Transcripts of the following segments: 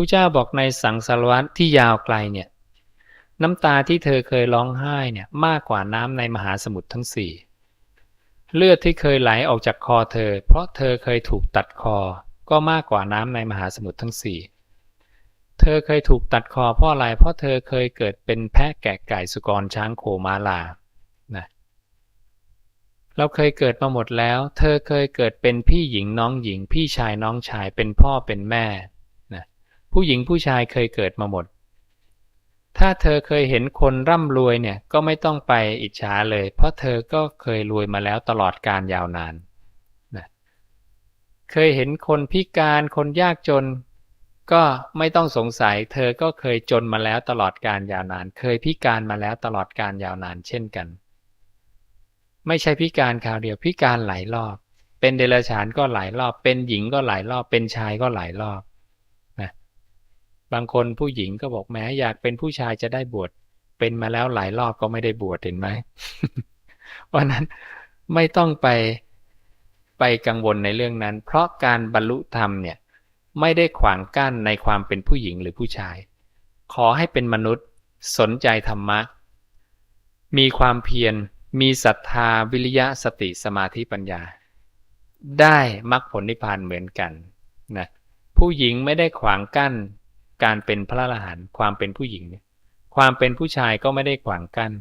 ผู้เจ้าบอกในสังสารวัตรที่ยาวไกลเนี่ยน้ำตาที่เธอเคยร้องไห้เนี่ยมากกว่าน้ำในมหาสมุทรทั้งสี่เลือดที่เคยไหลออกจากคอเธอ เพราะเธอเคยถูกตัดคอ ก็มากกว่าน้ำในมหาสมุทรทั้งสี่เธอเคยถูกตัดคอเพราะอะไร เพราะเธอเคยเกิดเป็นแพะแกะไก่สุกรช้างโคมาลานะเราเคยเกิดมาหมดแล้ว เธอเคยเกิดเป็นพี่หญิงน้องหญิง พี่ชายน้องชายเป็นพ่อเป็นแม่ ผู้หญิงผู้ชายเคยเกิดมาหมด ถ้าเธอเคยเห็นคนร่ำรวยเนี่ยก็ไม่ต้องไปอิจฉาเลย เพราะเธอก็เคยรวยมาแล้วตลอดการยาวนานนะเคยเห็นคนพิการคนยากจน ก็ไม่ต้องสงสัย เธอก็เคยจนมาแล้วตลอดการยาวนาน เคยพิการมาแล้วตลอดการยาวนานเช่นกัน ไม่ใช่พิการคราวเดียวพิการหลายรอบเป็นเดรัจฉานก็หลายรอบ เป็นหญิงก็หลายรอบ เป็นชายก็หลายรอบ บางคนผู้หญิงก็บอกแม้อยากเป็นผู้ชายจะได้บวชเป็นมาแล้วหลายรอบก็ไม่ได้บวชเห็นไหมเพราะนั้นไม่ต้องไปไปกังวลในเรื่องนั้น เพราะการบรรลุธรรมเนี่ยไม่ได้ขวางกั้นในความเป็นผู้หญิงหรือผู้ชาย ขอให้เป็นมนุษย์สนใจธรรมะ มีความเพียร มีศรัทธาวิริยะสติสมาธิปัญญา ได้มรรคผลนิพพานเหมือนกันนะผู้หญิงไม่ได้ขวางกั้น การเป็นพระอรหันต์ความเป็นผู้หญิงเนี่ยความเป็นผู้ชายก็ไม่ได้ขวางกั้น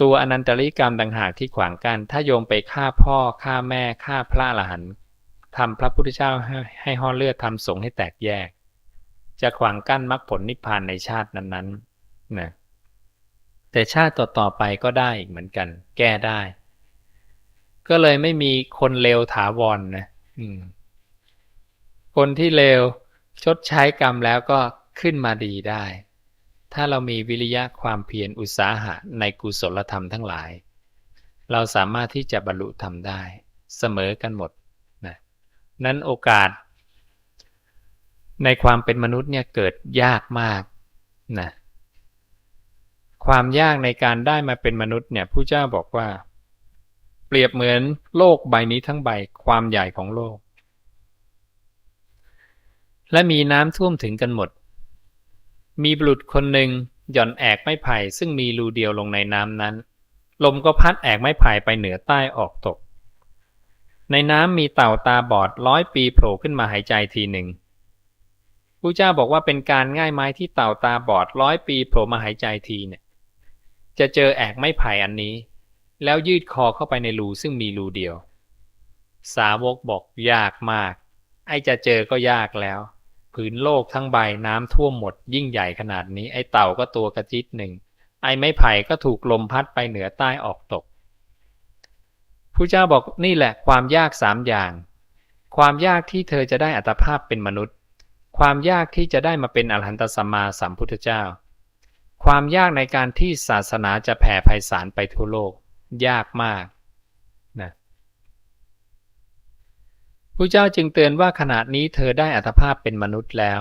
ตัวอนันตริกรรมต่างหากที่ขวางกั้นถ้าโยมไปฆ่าพ่อฆ่าแม่ฆ่าพระอรหันต์ทำพระพุทธเจ้าให้ให้ห่อเลือดทำสงฆ์ให้แตกแยก จะขวางกั้นมรรคผลนิพพานในชาตินั้นๆนะแต่ชาติต่อๆไปก็ได้อีกเหมือนกัน แก้ได้ ก็เลยไม่มีคนเลวถาวรนนะคนที่เลว ชดใช้กรรมแล้วก็ขึ้นมาดีได้ ถ้าเรามีวิริยะความเพียรอุตสาหะในกุศลธรรมทั้งหลาย เราสามารถที่จะบรรลุธรรมได้เสมอกันหมดนะนั้นโอกาส ในความเป็นมนุษย์เนี่ยเกิดยากมากนะความยากในการได้มาเป็นมนุษย์เนี่ยผู้เจ้าบอกว่า เปรียบเหมือนโลกใบนี้ทั้งใบความใหญ่ของโลก และมีน้ำท่วมถึงกันหมด มีบุรุษคนหนึ่งหย่อนแอกไม้ไผ่ซึ่งมีรูเดียวลงในน้ำนั้น ลมก็พัดแอกไม้ไผ่ไปเหนือใต้ออกตก ในน้ำมีเต่าตาบอดร้อยปีโผล่ขึ้นมาหายใจทีหนึ่งผู้เจ้าบอกว่าเป็นการง่ายไม้ที่เต่าตาบอดร้อยปีโผล่มาหายใจทีเนี่ยจะเจอแอกไม้ไผ่อันนี้ แล้วยืดคอเข้าไปในรูซึ่งมีรูเดียว สาวกบอกยากมาก ไอจะเจอก็ยากแล้ว ผืนโลกทั้งใบน้ำท่วมหมดยิ่งใหญ่ขนาดนี้ไอเต่าก็ตัวกระจิตหนึ่ง ไอไม้ไผ่ก็ถูกลมพัดไปเหนือใต้ออกตกผู้เจ้าบอกนี่แหละความยากสามอย่าง ความยากที่เธอจะได้อัตภาพเป็นมนุษย์ ความยากที่จะได้มาเป็นอรหันตสัมมาสัมพุทธเจ้า ความยากในการที่ศาสนาจะแผ่ไพศาลไปทั่วโลก ยากมากนะ ผู้เจ้าจึงเตือนว่าขณะนี้เธอได้อัตภาพเป็นมนุษย์แล้ว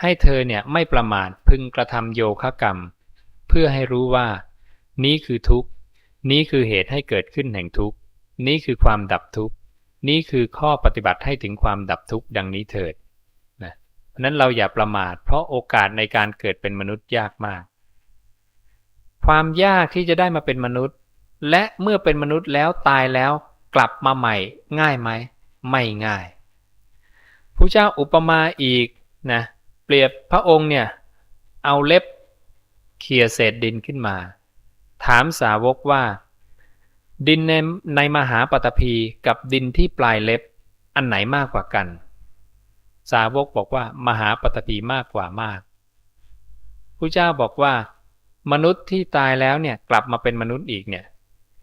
ให้เธอเนี่ยไม่ประมาทพึงกระทำโยคะกรรม เพื่อให้รู้ว่า นี้คือทุกข์นี้คือเหตุให้เกิดขึ้นแห่งทุกข์นี้คือความดับทุกข์นี้คือข้อปฏิบัติให้ถึงความดับทุกข์ดังนี้เถิดนะเพราะนั้นเราอย่าประมาท เพราะโอกาสในการเกิดเป็นมนุษย์ยากมาก ความยากที่จะได้มาเป็นมนุษย์ และเมื่อเป็นมนุษย์แล้วตายแล้ว กลับมาใหม่ง่ายไหมไม่ง่ายพระเจ้าอุปมาอีกนะเปรียบพระองค์เนี่ยเอาเล็บเขี่ยเศษดินขึ้นมา ถามสาวกว่า ดินในในมหาปฐพีกับดินที่ปลายเล็บอันไหนมากกว่ากัน สาวกบอกว่ามหาปฐพีมากกว่ามากพระเจ้าบอกว่า มนุษย์ที่ตายแล้วเนี่ยกลับมาเป็นมนุษย์อีกเนี่ย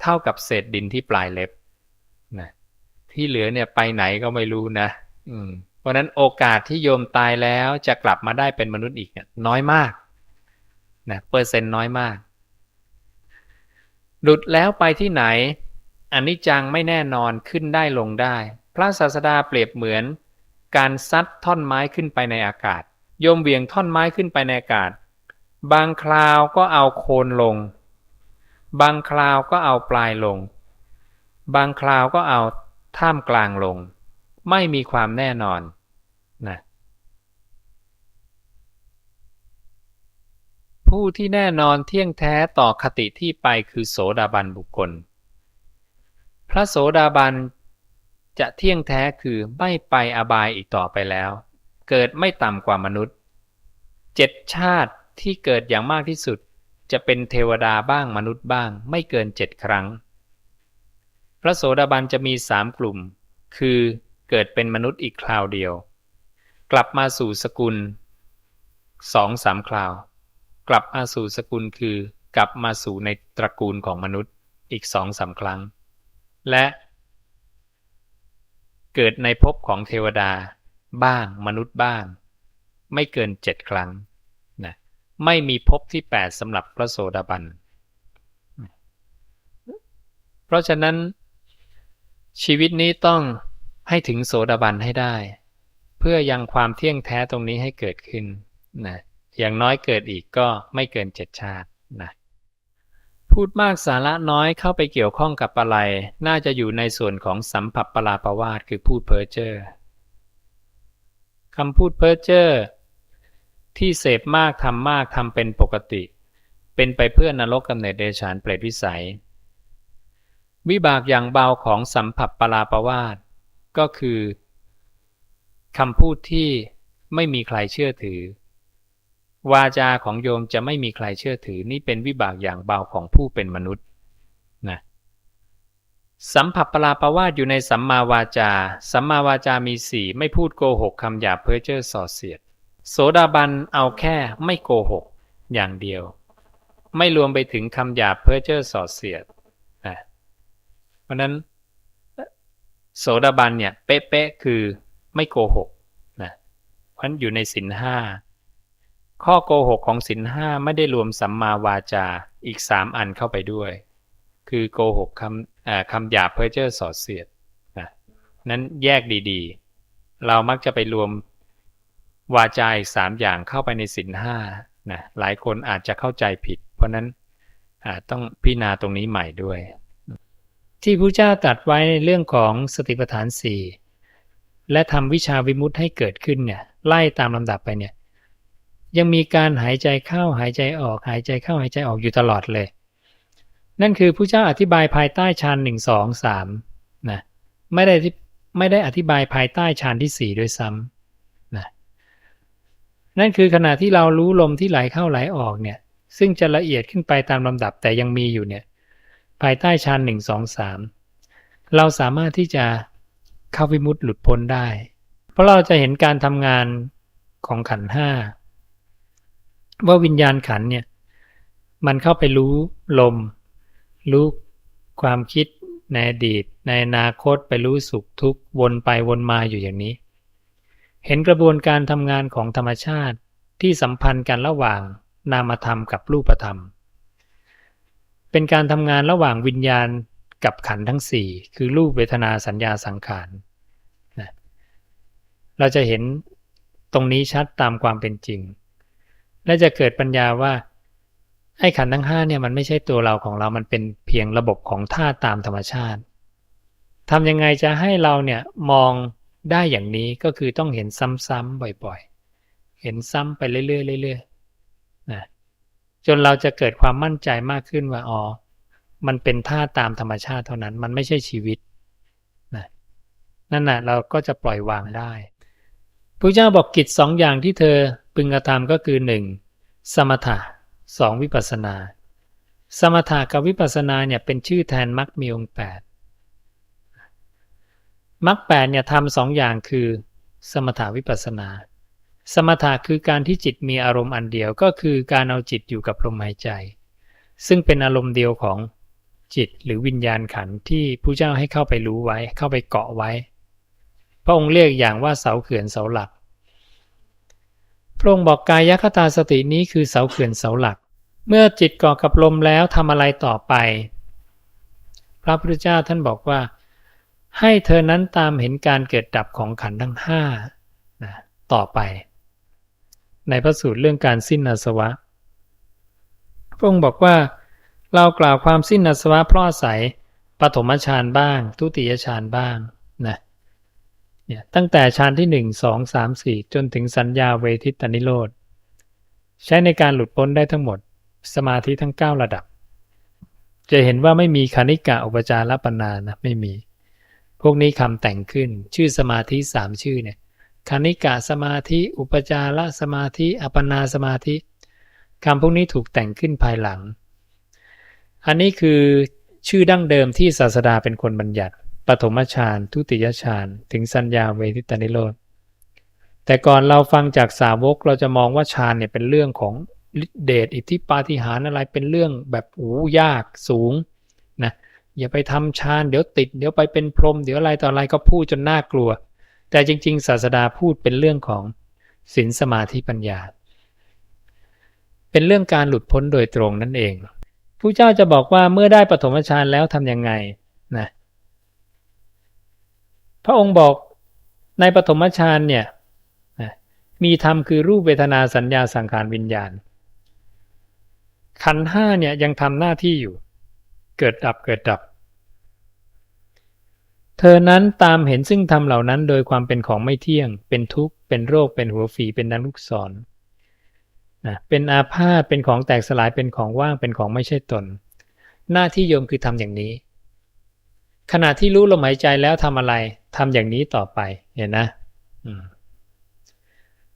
เท่ากับเศษดินที่ปลายเล็บ ที่เหลือเนี่ยไปไหนก็ไม่รู้นะ อืม เพราะนั้นโอกาสที่โยมตายแล้วจะกลับมาได้เป็นมนุษย์อีกเนี่ยน้อยมากนะเปอร์เซ็นต์น้อยมาก หลุดแล้วไปที่ไหนอันนี้จังไม่แน่นอนขึ้นได้ลงได้ พระศาสดาเปรียบเหมือน การซัดท่อนไม้ขึ้นไปในอากาศ โยมเวียงท่อนไม้ขึ้นไปในอากาศ บางคราวก็เอาโคนลง บางคราวก็เอาปลายลง บางคราวก็เอา ท่ามกลางลง ไม่มีความแน่นอนนะผู้ที่แน่นอนเที่ยงแท้ต่อคติที่ไปคือโสดาบันบุคคล พระโสดาบันจะเที่ยงแท้คือไม่ไปอบายอีกต่อไปแล้ว เกิดไม่ต่ำกว่ามนุษย์เจ็ดชาติที่เกิดอย่างมากที่สุด จะเป็นเทวดาบ้างมนุษย์บ้าง ไม่เกินเจ็ดครั้ง ระโสดาบันจะมีสามกลุ่ม คือเกิดเป็นมนุษย์อีกคราวเดียว กลับมาสู่สกุลสองสามคราว กลับมาสู่สกุลคือกลับมาสู่ในตระกูลของมนุษย์อีกสองสาครั้ง และ เกิดในภพของเทวดาบ้างมนุษย์บ้าง ไม่เกินเจ็ดครั้งนะไม่มีภพที่แปดสำหรับพระโสดาบัน เพราะฉะนั้น ชีวิตนี้ต้องให้ถึงโสดาบันให้ได้ เพื่อยังความเที่ยงแท้ตรงนี้ให้เกิดขึ้นนะอย่างน้อยเกิดอีกก็ไม่เกินเจ็ดชาตินะพูดมากสาระน้อยเข้าไปเกี่ยวข้องกับอะไร น่าจะอยู่ในส่วนของสัมผัสปลาประวาสคือพูดเพ้อเจ้อคำพูดเพ้อเจ้อที่เสพมากทำมากทำเป็นปกติ เป็นไปเพื่อนรกกำเนิดเดชานเปรตวิสัย วิบากอย่างเบาของสัมผัสปลาประวาสก็คือคำพูดที่ไม่มีใครเชื่อถือ วาจาของโยมจะไม่มีใครเชื่อถือ นี่เป็นวิบากอย่างเบาของผู้เป็นมนุษย์นะสัมผัสปลาประวาสอยู่ในสัมมาวาจา สัมมาวาจามีสี่ไม่พูดโกหกคำหยาบเพ้อเจ้อส่อเสียด โสดาบันเอาแค่ไม่โกหกอย่างเดียว ไม่รวมไปถึงคำหยาบเพ้อเจ้อส่อเสียด เพราะนั้นโสดาบันเนี่ยเป๊ะๆคือไม่โกหกนะเพราะนั้นอยู่ในสินห้าข้อโกหกของสินห้าไม่ได้รวมสัมมาวาจาอีกสามอันเข้าไปด้วย คือโกหกคำคำหยาบเพ้อเจ้อส่อเสียดนะนั้นแยกดีๆ เรามักจะไปรวมวาจาอีกสามอย่างเข้าไปในสินห้านะหลายคนอาจจะเข้าใจผิด เพราะนั้นต้องพิจารณาตรงนี้ใหม่ด้วย ที่พระเจ้าตรัสไว้ในเรื่องของสติปัฏฐานสี่และทำวิชาวิมุตติให้เกิดขึ้นเนี่ยไล่ตามลำดับไปเนี่ยยังมีการหายใจเข้าหายใจออกหายใจเข้าหายใจออกอยู่ตลอดเลย นั่นคือพระเจ้าอธิบายภายใต้ฌานหนึ่งสองสามนะไม่ได้ไม่ได้อธิบายภายใต้ฌานที่สี่ด้วยซ้ำนะนั่นคือขณะที่เรารู้ลมที่ไหลเข้าไหลออกเนี่ยซึ่งจะละเอียดขึ้นไปตามลำดับแต่ยังมีอยู่เนี่ย ภายใต้ฌานหนึ่งสองสามเราสามารถที่จะเข้าวิมุตต์หลุดพ้นได้ เพราะเราจะเห็นการทำงานของขันห้าว่าวิญญาณขันเนี่ยมันเข้าไปรู้ลม รู้ความคิดในอดีต ในอนาคตไปรู้สุขทุกข์วนไปวนมาอยู่อย่างนี้ เห็นกระบวนการทำงานของธรรมชาติที่สัมพันธ์กันระหว่างนามธรรมกับรูปธรรม เป็นการทำงานระหว่างวิญญาณกับขันทั้งสี่คือรูปเวทนาสัญญาสังขารนะเราจะเห็นตรงนี้ชัดตามความเป็นจริง และจะเกิดปัญญาว่าไอ้ขันทั้งห้าเนี่ยมันไม่ใช่ตัวเราของเรา มันเป็นเพียงระบบของธาตุตามธรรมชาติทำยังไงจะให้เราเนี่ยมองได้อย่างนี้ก็คือต้องเห็นซ้ำๆบ่อยๆ เห็นซ้ำไปเรื่อยๆเรื่อยๆนะ จนเราจะเกิดความมั่นใจมากขึ้นว่าอ๋อมันเป็นท่าตามธรรมชาติเท่านั้น มันไม่ใช่ชีวิตนะนั่นแหะเราก็จะปล่อยวางได้พระเจ้าบอกกิจสองอย่างที่เธอพึงกระทำก็คือหนึ่งสมถะสองวิปัสนา สมถะกับวิปัสนาเนี่ยเป็นชื่อแทนมรรคมีองค์แปดมรรคแปดเนี่ยทำสองอย่างคือ สมถาวิปัสนา สมถะคือการที่จิตมีอารมณ์อันเดียวก็คือการเอาจิตอยู่กับลมหายใจ ซึ่งเป็นอารมณ์เดียวของจิตหรือวิญญาณขันที่ผู้เจ้าให้เข้าไปรู้ไว้ เข้าไปเกาะไว้ พระองค์เรียกอย่างว่าเสาเขื่อนเสาหลัก พระองค์บอกกายคตาสตินี้คือเสาเขื่อนเสาหลัก เมื่อจิตเกาะกับลมแล้วทำอะไรต่อไป พระพุทธเจ้าท่านบอกว่า ให้เธอนั้นตามเห็นการเกิดดับของขันธ์ทั้งห้าต่อไป ในพระสูตรเรื่องการสิ้นอาสวะ พระองค์บอกว่า เรากล่าวความสิ้นอาสวะเพราะอาศัยปฐมฌานบ้าง ทุติยฌานบ้างนะเนี่ยตั้งแต่ฌานที่หนึ่งสองสามสี่จนถึงสัญญาเวทิตานิโรธ ใช้ในการหลุดพ้นได้ทั้งหมด สมาธิทั้ง 9 ระดับ จะเห็นว่าไม่มีคณิกะอุปจารปนานะไม่มี พวกนี้คำแต่งขึ้นชื่อสมาธิสามชื่อเนี่ย คณิกะสมาธิ อุปจารสมาธิ อัปปนาสมาธิคำพวกนี้ถูกแต่งขึ้นภายหลัง อันนี้คือชื่อดั้งเดิมที่ศาสดาเป็นคนบัญญัติ ปฐมฌาน ทุติยฌาน ถึงสัญญาเวทิตานิโรธ แต่ก่อนเราฟังจากสาวกเราจะมองว่าฌานเนี่ยเป็นเรื่องของฤทธิเดชอิทธิปาฏิหาริย์อะไรเป็นเรื่องแบบโอ้ยากสูงนะอย่าไปทำฌานเดี๋ยวติด เดี๋ยวไปเป็นพรหมเดี๋ยวอะไรต่ออะไรก็พูดจนน่ากลัว แต่จริง ๆ ศาสดาพูดเป็นเรื่องของศีลสมาธิปัญญา เป็นเรื่องการหลุดพ้นโดยตรงนั่นเองผู้เจ้าจะบอกว่าเมื่อได้ปฐมฌานแล้วทำยังไงนะพระองค์บอกในปฐมฌานเนี่ยนะมีธรรมคือรูปเวทนาสัญญาสังขารวิญญาณ ขันห้าเนี่ยยังทำหน้าที่อยู่ เกิดดับเกิดดับ เธอนั้นตามเห็นซึ่งธรรมเหล่านั้น โดยความเป็นของไม่เที่ยง เป็นทุกข์ เป็นโรค เป็นหัวฝี เป็นนันลูกศรนะเป็นอาพาธ เป็นของแตกสลาย เป็นของว่าง เป็นของไม่ใช่ตน หน้าที่โยมคือทำอย่างนี้ ขณะที่รู้ลมหายใจแล้วทำอะไรทำอย่างนี้ต่อไป เห็นนะ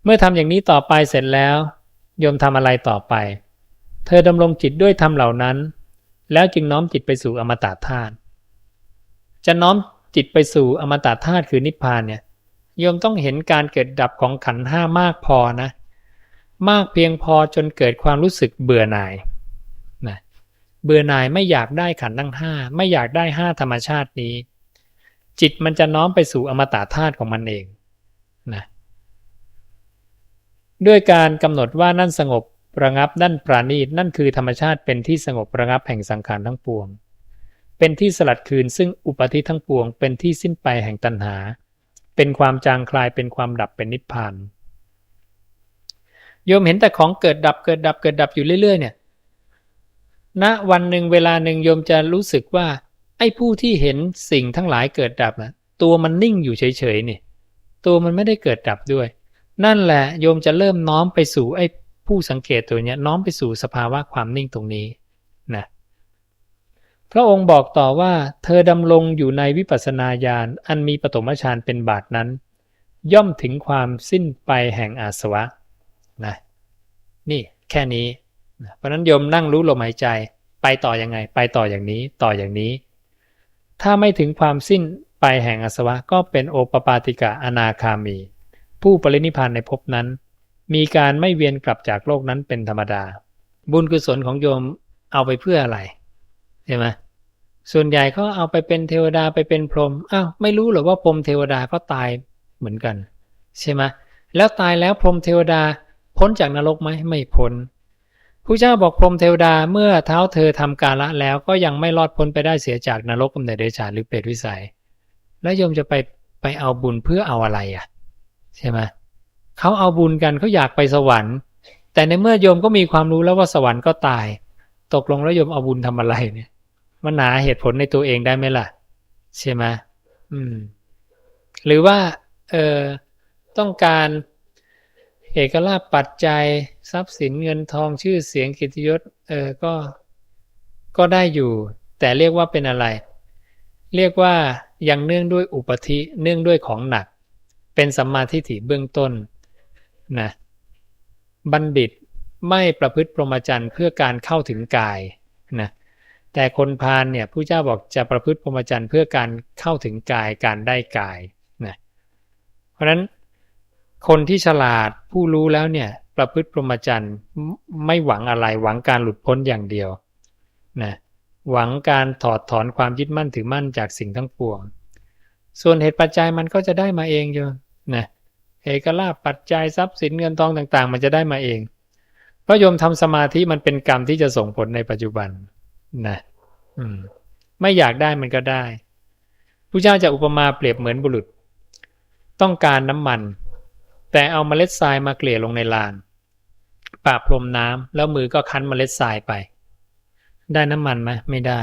เมื่อทำอย่างนี้ต่อไปเสร็จแล้ว โยมทำอะไรต่อไป เธอดำรงจิตด้วยธรรมเหล่านั้น แล้วจึงน้อมจิตไปสู่อมตะธาตุ จะน้อม จิตไปสู่อมตะธาตุคือนิพพานเนี่ยโยมต้องเห็นการเกิดดับของขันห้ามากพอนะ มากเพียงพอจนเกิดความรู้สึกเบื่อหน่ายนะเบื่อหน่ายไม่อยากได้ขันทั้งห้าไม่อยากได้ห้าธรรมชาตินี้ จิตมันจะน้อมไปสู่อมตะธาตุของมันเองนะด้วยการกำหนดว่านั่นสงบระงับนั่นปราณีตนั่นคือธรรมชาติเป็นที่สงบระงับแห่งสังขารทั้งปวง เป็นที่สลัดคืนซึ่งอุปธิทั้งปวง เป็นที่สิ้นไปแห่งตัณหา เป็นความจางคลายเป็นความดับเป็นนิพพานโยมเห็นแต่ของเกิดดับเกิดดับเกิดดับอยู่เรื่อยๆเนี่ยณวันหนึ่งเวลาหนึ่งโยมจะรู้สึกว่า ไอ้ผู้ที่เห็นสิ่งทั้งหลายเกิดดับนะตัวมันนิ่งอยู่เฉยๆนี่ตัวมันไม่ได้เกิดดับด้วย นั่นแหละโยมจะเริ่มน้อมไปสู่ไอ้ผู้สังเกตตัวเนี้ยน้อมไปสู่สภาวะความนิ่งตรงนี้นะ พระองค์บอกต่อว่าเธอดำรงอยู่ในวิปัสสนาญาณอันมีปฐมฌานเป็นบาทนั้น ย่อมถึงความสิ้นไปแห่งอาสวะนะนี่แค่นี้นะเพราะนั้นโยมนั่งรู้ลมหายใจไปต่ออยังไง ไปต่ออย่างนี้ต่ออย่างนี้ ถ้าไม่ถึงความสิ้นไปแห่งอาสวะก็เป็นโอปปาติกะอนาคามี ผู้ปรินิพานในภพนั้น มีการไม่เวียนกลับจากโลกนั้นเป็นธรรมดา บุญกุศลของโยมเอาไปเพื่ออะไร ใช่ไหมส่วนใหญ่เขาเอาไปเป็นเทวดาไปเป็นพรหมอ้าวไม่รู้หรอว่าพรหมเทวดาก็ตายเหมือนกัน ใช่ไหมแล้วตายแล้วพรหมเทวดาพ้นจากนรกไหมไม่พ้นผู้เจ้าบอกพรหมเทวดาเมื่อเท้าเธอทำกาละแล้วก็ยังไม่รอดพ้นไปได้เสียจากนรกกำเนิดเดชานหรือเปรตวิสัย แล้วโยมจะไปไปเอาบุญเพื่อเอาอะไรอะ ใช่ไหมเขาเอาบุญกันเขาอยากไปสวรรค์ แต่ในเมื่อโยมก็มีความรู้แล้วว่าสวรรค์ก็ตาย ตกลงแล้วโยมเอาบุญทำอะไรเนี่ย มันหาเหตุผลในตัวเองได้ไหมล่ะ ใช่ไหมอืม หรือว่า เออต้องการเอกลาภปัจจัยทรัพย์สินเงินทองชื่อเสียงกิตยศ เออก็ก็ได้อยู่ แต่เรียกว่าเป็นอะไร เรียกว่ายังเนื่องด้วยอุปธิเนื่องด้วยของหนัก เป็นสัมมาทิฏฐิเบื้องต้นนะบัณฑิตไม่ประพฤติพรหมจรรย์เพื่อการเข้าถึงกายนะ แต่คนพาลเนี่ยผู้เจ้าบอกจะประพฤติพรหมจรรย์เพื่อการเข้าถึงกายการได้กายนะเพราะฉะนั้นคนที่ฉลาดผู้รู้แล้วเนี่ยประพฤติพรหมจรรย์ไม่หวังอะไรหวังการหลุดพ้นอย่างเดียวนะหวังการถอดถอนความยึดมั่นถือมั่นจากสิ่งทั้งปวง ส่วนเหตุปัจจัยมันก็จะได้มาเองอยู่นะเอกลาภปัจจัยทรัพย์สินเงินทองต่างๆ มันจะได้มาเองเพราะโยมทำสมาธิมันเป็นกรรมที่จะส่งผลในปัจจุบัน นะอืม ไม่อยากได้มันก็ได้ผู้เจ้าจะอุปมาเปรียบเหมือนบุรุษ ต้องการน้ำมัน แต่เอาเมล็ดทรายมาเกลี่ยลงในลานปะพรมน้ำแล้วมือก็คั้นเมล็ดทรายไป ได้น้ำมันไหมไม่ได้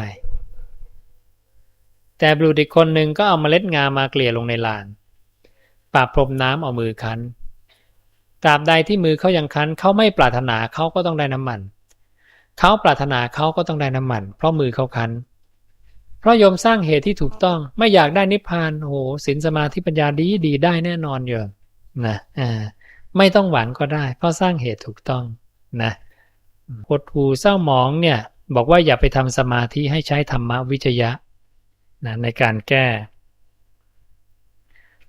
แต่บุรุษอีกคนหนึ่งก็เอาเมล็ดงามาเกลี่ยลงในลานปะพรมน้ำเอามือคั้นตราบใดที่มือเขายังคันเขาไม่ปรารถนาเขาก็ต้องได้น้ำมัน เขาปรารถนาเขาก็ต้องได้น้ำมัน เพราะมือเขาคัน เพราะโยมสร้างเหตุที่ถูกต้องไม่อยากได้นิพพานโอ้โหศีลสมาธิปัญญาดีดีได้แน่นอนโยมนะอ่าไม่ต้องหวังก็ได้ เพราะสร้างเหตุถูกต้องนะหดหูเศร้าหมองเนี่ยบอกว่าอย่าไปทำสมาธิให้ใช้ธรรมวิจยะนะในการแก้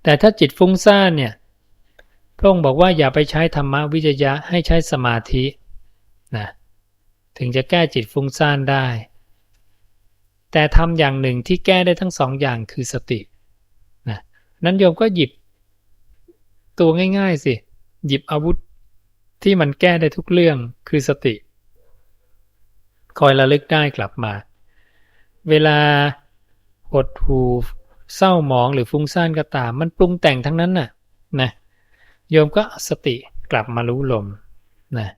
แต่ถ้าจิตฟุ้งซ่านเนี่ยพระองค์บอกว่าอย่าไปใช้ธรรมวิจยะให้ใช้สมาธินะ ถึงจะแก้จิตฟุ้งซ่านได้ แต่ทำอย่างหนึ่งที่แก้ได้ทั้งสองอย่างคือสตินะนั้นโยมก็หยิบตัวง่าย ๆ สิ หยิบอาวุธที่มันแก้ได้ทุกเรื่องคือสติ คอยระลึกได้กลับมา เวลาหดหูเศร้าหมองหรือฟุ้งซ่านก็ตาม มันปรุงแต่งทั้งนั้นน่ะนะโยมก็สติกลับมารู้ลมนะ